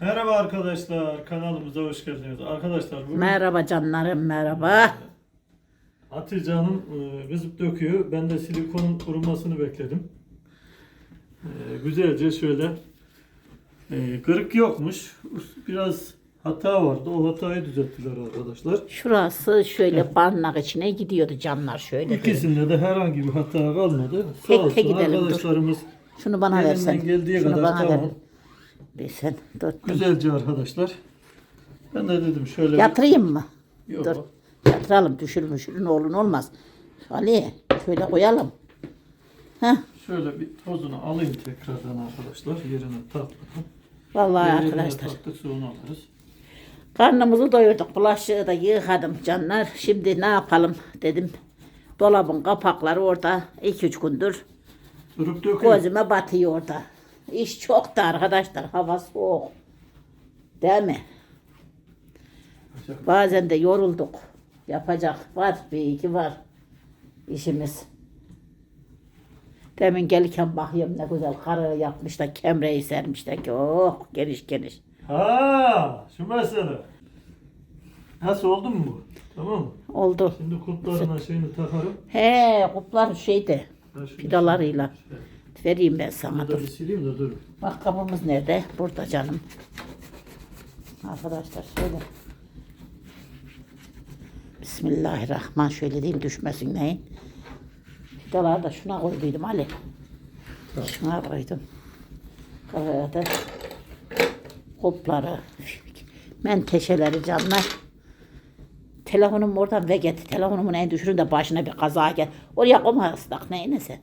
Merhaba arkadaşlar, kanalımıza hoş geldiniz. Arkadaşlar bugün Merhaba canlarım merhaba. Hatice Hanım e, kızıp döküyor. Ben de silikonun kurumasını bekledim. E, güzelce şöyle e, kırık yokmuş. Biraz hata vardı. O hatayı düzelttiler arkadaşlar. Şurası şöyle barınak içine gidiyordu canlar şöyle. İkisinde de herhangi bir hata kalmadı. Sağ Tek olsun tek gidelim, dur. arkadaşlarımız Şunu bana elinden versen. geldiği Şunu kadar bana tamam. ver. Bir sen. Güzelce arkadaşlar. Ben de dedim şöyle Yatırayım mı? Yok. Dur. Yatıralım olur ne olmaz. Ali şöyle koyalım. Heh. Şöyle bir tozunu alayım tekrardan arkadaşlar. Yerine takmadım. Vallahi Yerine arkadaşlar. taktık sonra alırız. Karnımızı doyurduk. Bulaşığı da yıkadım canlar. Şimdi ne yapalım dedim. Dolabın kapakları orada 2-3 gündür Durup döküyor. Gözüme batıyor orada. İş çok da arkadaşlar. Hava soğuk. Değil mi? Bazen de yorulduk. Yapacak var. Bir iki var. işimiz. Demin gelirken bakıyorum ne güzel karı yapmış da kemreyi sermiş de ki oh geniş geniş. Ha, şu mesele. Nasıl oldu mu bu? Tamam mı? Oldu. Şimdi kulplarına şeyini takarım. He kuplar şunu Pidalarıyla. şöyle- vereyim ben sana dur. sileyim de dur. Bak kabımız nerede? Burada canım. Arkadaşlar şöyle. Bismillahirrahmanirrahim. Şöyle diyeyim düşmesin neyin. Fidaları da şuna koyduydum Ali. Şuna koydum. Kafaya da hopları, menteşeleri canlar. Telefonum oradan ve getir. Telefonumun en düşürün de başına bir kaza gel. Oraya koymazsak neyine sen.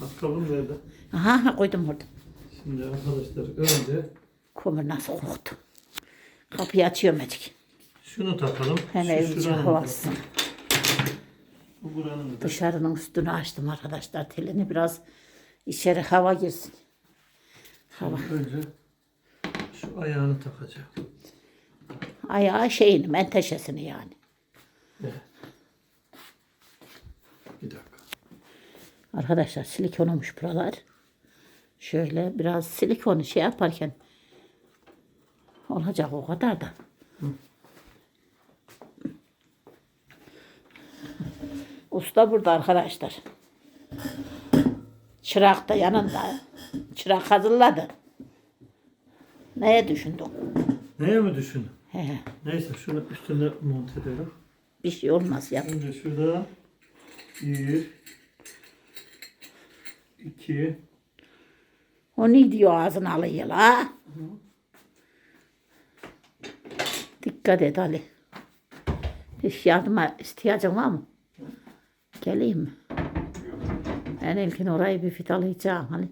Bakalım nerede? Aha ha, koydum orada. Şimdi arkadaşlar önce Kömür nasıl koktu. Kapıyı açıyorum Ecik. şunu takalım. Hem evci şuranın da- havasın. Bu buranın da. Dışarının üstünü açtım arkadaşlar. Telini biraz içeri hava girsin. Hava. Önce şu ayağını takacağım. Ayağı şeyini, menteşesini yani. Evet. Bir dakika. Arkadaşlar silikonumuş buralar. Şöyle biraz silikonu şey yaparken olacak o kadar da. Usta burada arkadaşlar. Çırak da yanında. Çırak hazırladı. Neye düşündün? Neye mi düşündün? He, Neyse şunu üstüne monte edelim. bir şey olmaz ya. Önce şurada bir, iki, O ne diyor ağzına alıyor la? Dikkat et Ali. Hiç yardıma ihtiyacın var mı? Geleyim mi? Ben ilkin orayı bir fitalayacağım hani.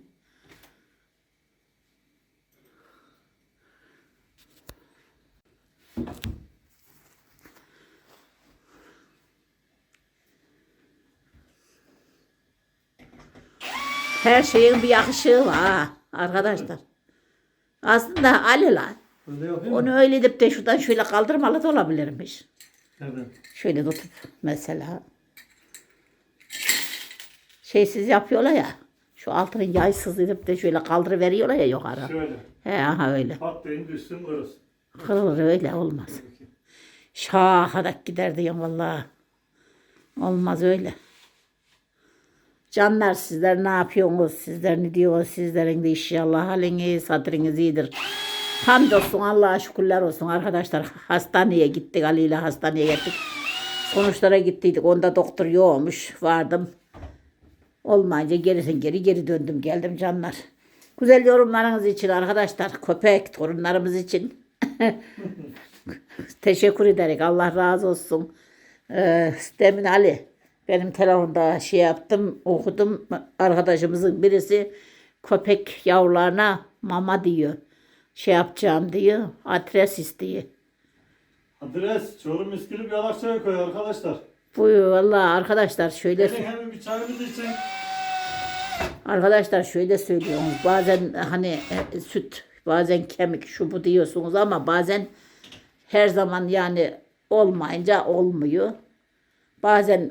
Her şeyin bir yakışığı var ha, arkadaşlar. Aslında Ali lan. Öyle mı? Onu öyle edip de şuradan şöyle kaldırmalı da olabilirmiş. Evet. Şöyle tutup mesela. Şeysiz yapıyorlar ya. Şu altını yaysız edip de şöyle kaldırıveriyorlar ya yukarı. Şöyle. He aha öyle. Patlayın düşsün kırılsın. Kırılır öyle olmaz. Şahadak gider diyorum vallahi. Olmaz öyle. Canlar sizler ne yapıyorsunuz? Sizler ne diyorsunuz? Sizlerin de inşallah haliniz, hatırınız iyidir. Hamdolsun Allah'a şükürler olsun arkadaşlar. Hastaneye gittik Ali ile hastaneye gittik. Sonuçlara gittiydik. Onda doktor yokmuş. Vardım. Olmayınca gerisin geri geri döndüm geldim canlar. Güzel yorumlarınız için arkadaşlar. Köpek torunlarımız için. Teşekkür ederek Allah razı olsun. Ee, demin Ali benim telefonda şey yaptım okudum arkadaşımızın birisi köpek yavrularına mama diyor. Şey yapacağım diyor. Adres istiyor. Adres Çorum İskilip Yalakça'ya koy arkadaşlar. Bu vallahi arkadaşlar şöyle Gelin hemen bir çayımızı için. Arkadaşlar şöyle söylüyorsunuz. Bazen hani e, süt, bazen kemik şu bu diyorsunuz ama bazen her zaman yani olmayınca olmuyor. Bazen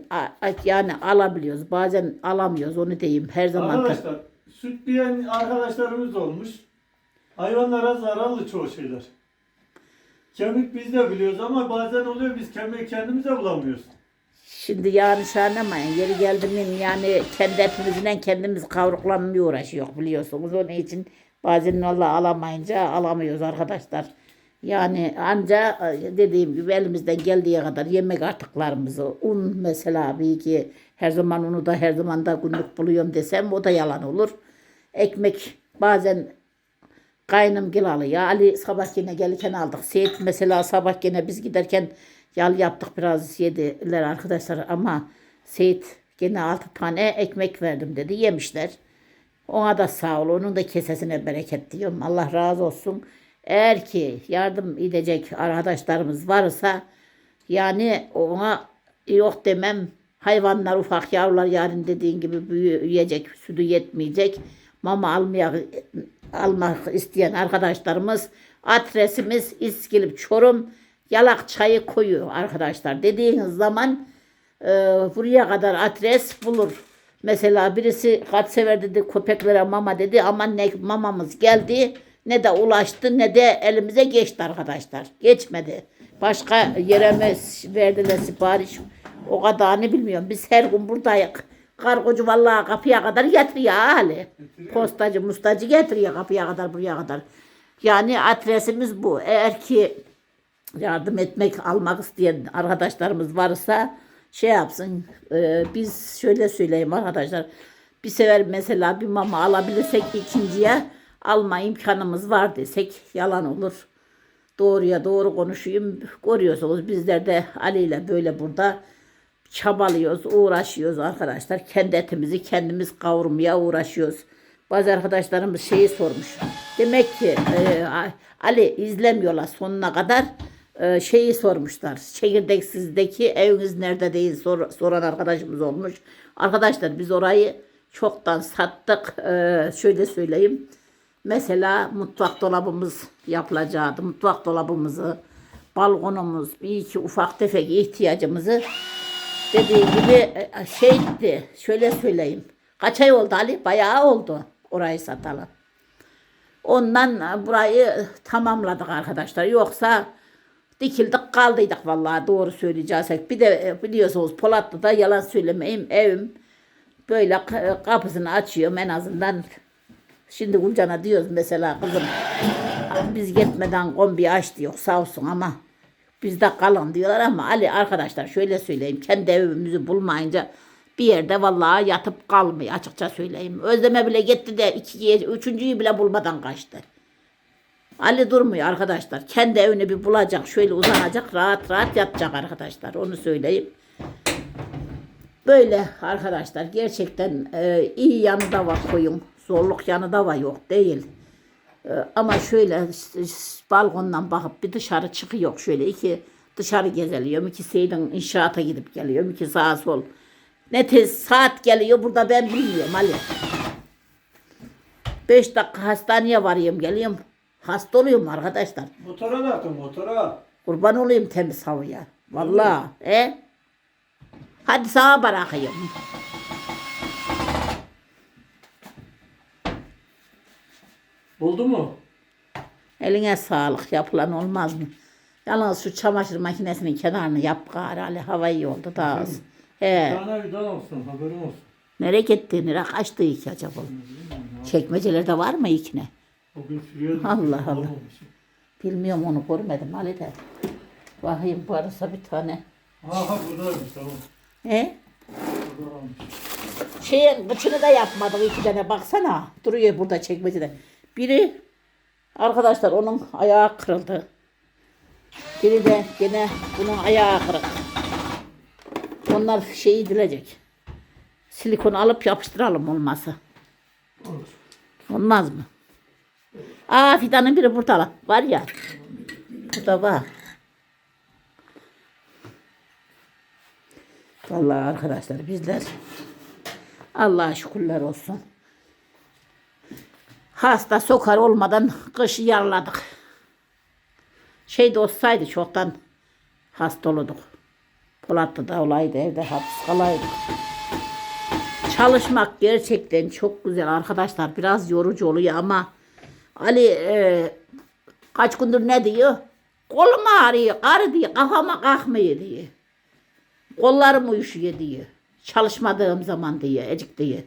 yani alabiliyoruz, bazen alamıyoruz onu diyeyim. Her zaman da- Arkadaşlar süt diyen arkadaşlarımız olmuş. Hayvanlara zararlı çoğu şeyler. Kemik biz de biliyoruz ama bazen oluyor biz kemiği kendimiz de bulamıyoruz. Şimdi yani şanlamayın. Yeri geldi mi yani kendi etimizle kendimiz kavruklanmaya uğraşıyor biliyorsunuz. Onun için bazen valla alamayınca alamıyoruz arkadaşlar. Yani anca e, dediğim gibi elimizden geldiği kadar yemek artıklarımızı, un mesela bir iki her zaman unu da her zaman da günlük buluyorum desem o da yalan olur. Ekmek bazen Kaynım gel alıyor. Ali sabah yine gelirken aldık. Seyit mesela sabah yine biz giderken yal yaptık biraz yediler arkadaşlar ama Seyit gene altı tane ekmek verdim dedi. Yemişler. Ona da sağ ol. Onun da kesesine bereket diyorum. Allah razı olsun. Eğer ki yardım edecek arkadaşlarımız varsa yani ona yok demem. Hayvanlar ufak yavrular yarın dediğin gibi büyüyecek, sütü yetmeyecek. Mama almaya almak isteyen arkadaşlarımız adresimiz İskilip Çorum Yalak Çayı koyu arkadaşlar. Dediğiniz zaman e, buraya kadar adres bulur. Mesela birisi kaç sever dedi köpeklere mama dedi ama ne mamamız geldi ne de ulaştı ne de elimize geçti arkadaşlar. Geçmedi. Başka yere mi verdiler sipariş o kadarını bilmiyorum. Biz her gün buradayız. Kargocu vallahi kapıya kadar getiriyor hali. Postacı mustacı getiriyor kapıya kadar buraya kadar. Yani adresimiz bu. Eğer ki yardım etmek almak isteyen arkadaşlarımız varsa şey yapsın. Ee, biz şöyle söyleyeyim arkadaşlar. Bir sefer mesela bir mama alabilirsek ikinciye alma imkanımız var desek yalan olur. Doğruya doğru konuşayım. Görüyorsunuz bizler de Ali ile böyle burada çabalıyoruz, uğraşıyoruz arkadaşlar. Kendi etimizi kendimiz kavurmaya uğraşıyoruz. Bazı arkadaşlarımız şeyi sormuş. Demek ki e, Ali izlemiyorlar sonuna kadar. E, şeyi sormuşlar. Çekirdeksizdeki eviniz nerede değil sor- soran arkadaşımız olmuş. Arkadaşlar biz orayı çoktan sattık. E, şöyle söyleyeyim. Mesela mutfak dolabımız yapılacaktı. Mutfak dolabımızı, balkonumuz, bir iki ufak tefek ihtiyacımızı dediği gibi e, şeydi şöyle söyleyeyim. Kaç ay oldu Ali? Bayağı oldu orayı satalı. Ondan e, burayı tamamladık arkadaşlar. Yoksa dikildik kaldıydık vallahi doğru söyleyeceksek. Bir de e, biliyorsunuz Polatlı'da yalan söylemeyeyim evim böyle ka- kapısını açıyorum en azından. Şimdi Gülcan'a diyoruz mesela kızım biz gitmeden kombi aç diyor sağ olsun ama bizde kalın diyorlar ama Ali arkadaşlar şöyle söyleyeyim kendi evimizi bulmayınca bir yerde vallahi yatıp kalmıyor açıkça söyleyeyim. Özleme bile gitti de ikiye, üçüncüyü bile bulmadan kaçtı. Ali durmuyor arkadaşlar. Kendi evini bir bulacak. Şöyle uzanacak. Rahat rahat yatacak arkadaşlar. Onu söyleyeyim. Böyle arkadaşlar gerçekten e, iyi yanı da var koyun. Zorluk yanı da var yok değil. E, ama şöyle balkondan bakıp bir dışarı çıkıyor şöyle iki dışarı gezeliyorum. iki Seyit'in inşaata gidip geliyorum. iki sağa sol. Ne tez saat geliyor burada ben bilmiyorum Ali. Beş dakika hastaneye varıyorum geliyorum. Hasta oluyorum arkadaşlar. Motora da atın motora. Kurban olayım temiz havaya. Vallahi. E? Hadi sana bırakayım. Oldu mu? Eline sağlık. Yapılan olmaz mı? Yalnız şu çamaşır makinesinin kenarını yap gari Ali. Hava iyi oldu daha az. He. Sana bir daha olsun haberin olsun. Nereye gitti? Nereye kaçtı ki acaba? Çekmecelerde var mı ikine? O gün da- Allah Allah. Bilmiyorum onu görmedim Ali de. Bakayım varsa bir tane. Aha buradaymış tamam. He? Burada varmış. Şeyin kıçını da yapmadık iki tane baksana. Duruyor burada çekmecede. Biri arkadaşlar onun ayağı kırıldı. Biri de gene bunun ayağı kırık. Onlar şeyi dilecek. Silikon alıp yapıştıralım olmazsa. Olur. Olmaz mı? Aa fidanın biri burada. Var ya. Burada var. Vallahi arkadaşlar bizler Allah'a şükürler olsun. Hasta sokar olmadan kışı yarladık. Şey de olsaydı çoktan hasta olurduk. Polatlı'da olaydı evde hapis kalaydık. Çalışmak gerçekten çok güzel arkadaşlar. Biraz yorucu oluyor ama Ali e, kaç gündür ne diyor? Kolum ağrıyor, karı diyor, kafama kalkmıyor diyor. Kollarım uyuşuyor diyor. Çalışmadığım zaman diyor, ecik diyor.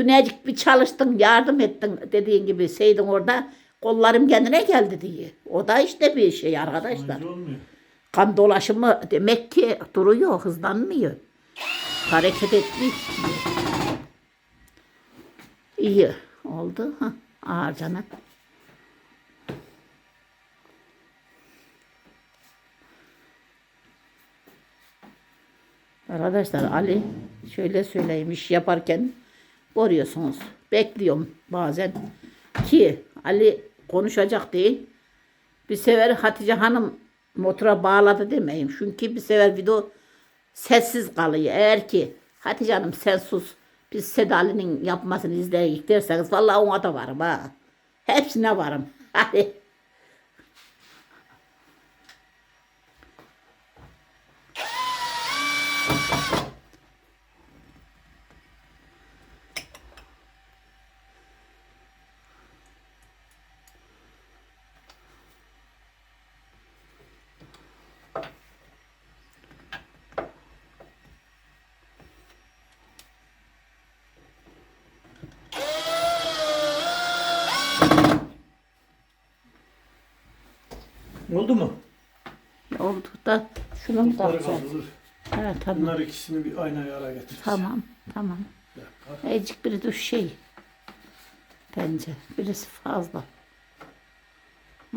Dün ecik bir çalıştın, yardım ettin dediğin gibi seydin orada. Kollarım kendine geldi diye. O da işte bir şey arkadaşlar. Kan dolaşımı demek ki duruyor, hızlanmıyor. Hareket etmiyor. İyi oldu. Ha, ağır canım. Arkadaşlar Ali şöyle söyleyeyim iş yaparken görüyorsunuz. Bekliyorum bazen ki Ali konuşacak değil. Bir sefer Hatice Hanım motora bağladı demeyeyim. Çünkü bir sefer video sessiz kalıyor. Eğer ki Hatice Hanım sen sus biz Sedali'nin yapmasını izleyik derseniz vallahi ona da varım ha. Hepsine varım. Hadi. Oldu mu? Oldu da şunu mu Bunları takacağız? kaldırır. Evet tamam. Bunlar ikisini bir aynı ayara getir. Tamam tamam. Bir dakika. Ecik biri de şey. Bence birisi fazla. Hı.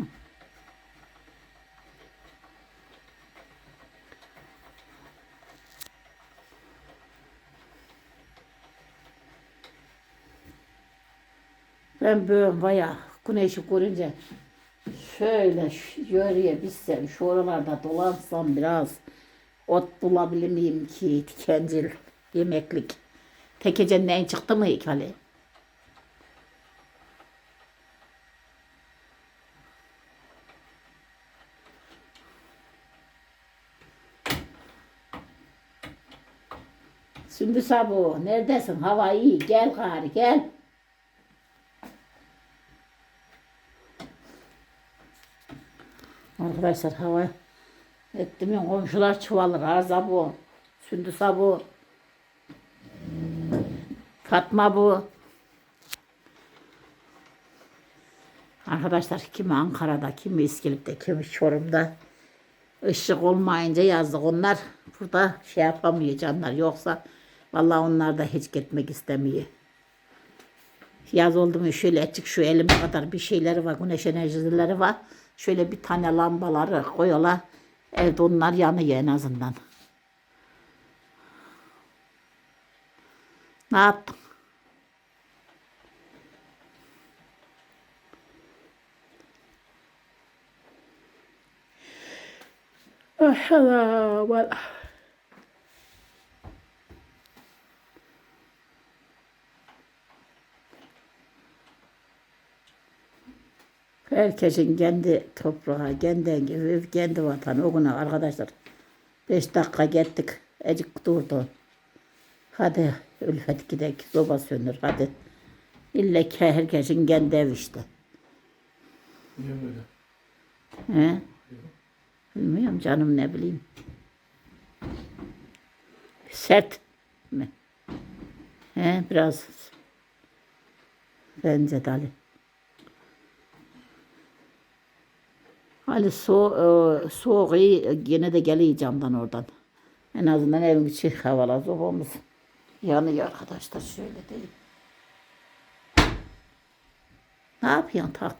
Ben böyle bayağı güneşi görünce şöyle yörüye bizsem şu oralarda dolansam biraz ot bulabilir miyim ki tikencil yemeklik. Tekecenden çıktı mı ilk Ali? Sündüs abu neredesin? Hava iyi. Gel gari gel. Arkadaşlar hava etti mi komşular çuvalır. Arza bu. Sündüs abu. Fatma bu. Arkadaşlar kimi Ankara'da, kimi İskilip'te, kimi Çorum'da. Işık olmayınca yazdık. Onlar burada şey yapamıyor canlar. Yoksa vallahi onlar da hiç gitmek istemiyor. Yaz oldu mu şöyle açık şu elime kadar bir şeyleri var. Güneş enerjileri var. Şöyle bir tane lambaları koyuyorlar. Evde onlar yanıyor en azından. Ne yaptın? Ah, Allah, vallahi. Herkesin kendi toprağı, kendi evi, kendi vatanı. O güne arkadaşlar. Beş dakika gittik. Ecik durdu. Hadi Ülfet gidelim. Soba söndür hadi. İlle ki herkesin kendi evi işte. Niye böyle? He? Bilmiyorum canım ne bileyim. Sert mi? He biraz. Bence de Ali. Ali so e, soğuk iyi yine de geliyor camdan oradan. En azından evin içi havalar sobamız yanıyor arkadaşlar şöyle değil. Ne yapıyorsun taht?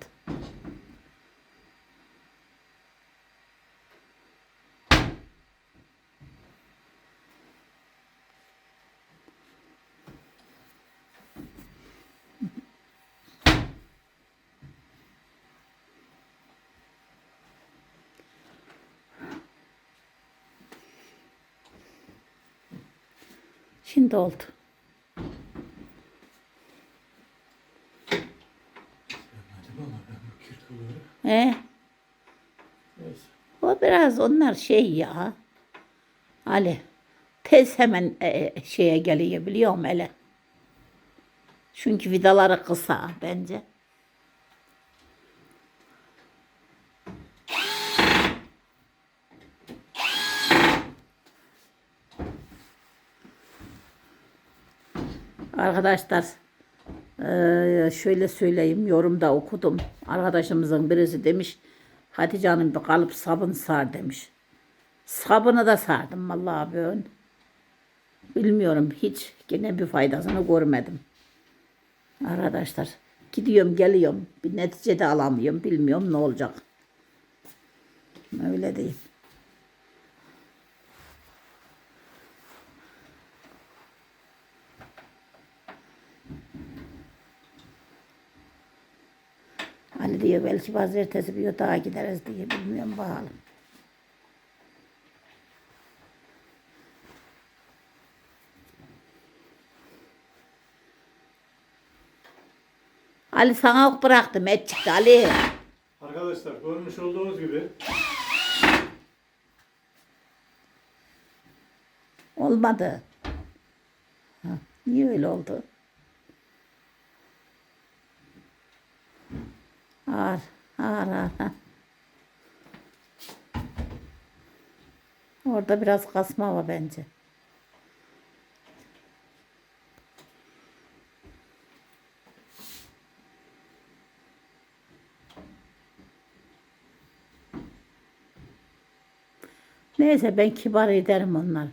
Şimdi oldu. He? O biraz onlar şey ya. Ali. Tez hemen e, şeye geliyor biliyor musun hele? Çünkü vidaları kısa bence. Arkadaşlar eee, şöyle söyleyeyim yorumda okudum. Arkadaşımızın birisi demiş Hatice Hanım bir kalıp sabun sar demiş. Sabunu da sardım vallahi ben. Bilmiyorum hiç gene bir faydasını görmedim. Arkadaşlar gidiyorum geliyorum bir netice de alamıyorum bilmiyorum ne olacak. Öyle değil. Ali diyor belki pazartesi bir daha gideriz diye bilmiyorum bakalım. Ali sana ok bıraktım et çıktı Ali. Arkadaşlar görmüş olduğunuz gibi Olmadı. Ha, niye öyle oldu? Ağır, ağır, ağır. Orada biraz kasma var bence. Neyse ben kibar ederim onları.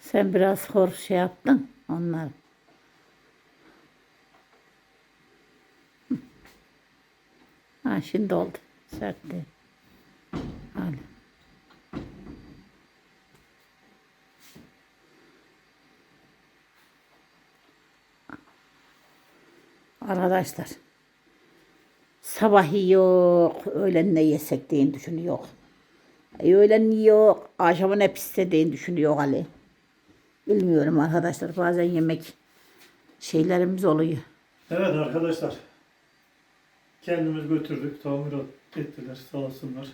Sen biraz hor şey yaptın onlar. Ha şimdi oldu. Sert değil. Hadi. Arkadaşlar. Sabah yok, öğlen ne yesek diye düşünüyor. E, öğlen yok, akşama ne pişse diye düşünüyor Ali. Bilmiyorum arkadaşlar bazen yemek şeylerimiz oluyor. Evet arkadaşlar. Kendimiz götürdük. Tamir ettiler sağ olsunlar.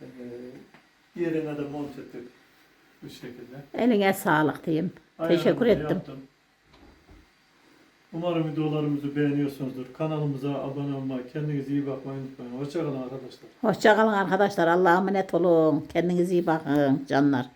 Ee, yerine de mont ettik. Bu şekilde. Eline sağlık diyeyim. Teşekkür Ayarımızı ettim. yaptım. Umarım videolarımızı beğeniyorsunuzdur. Kanalımıza abone olmayı, kendinize iyi bakmayı unutmayın. Hoşçakalın arkadaşlar. Hoşçakalın arkadaşlar. Allah'a emanet olun. Kendinize iyi bakın canlar.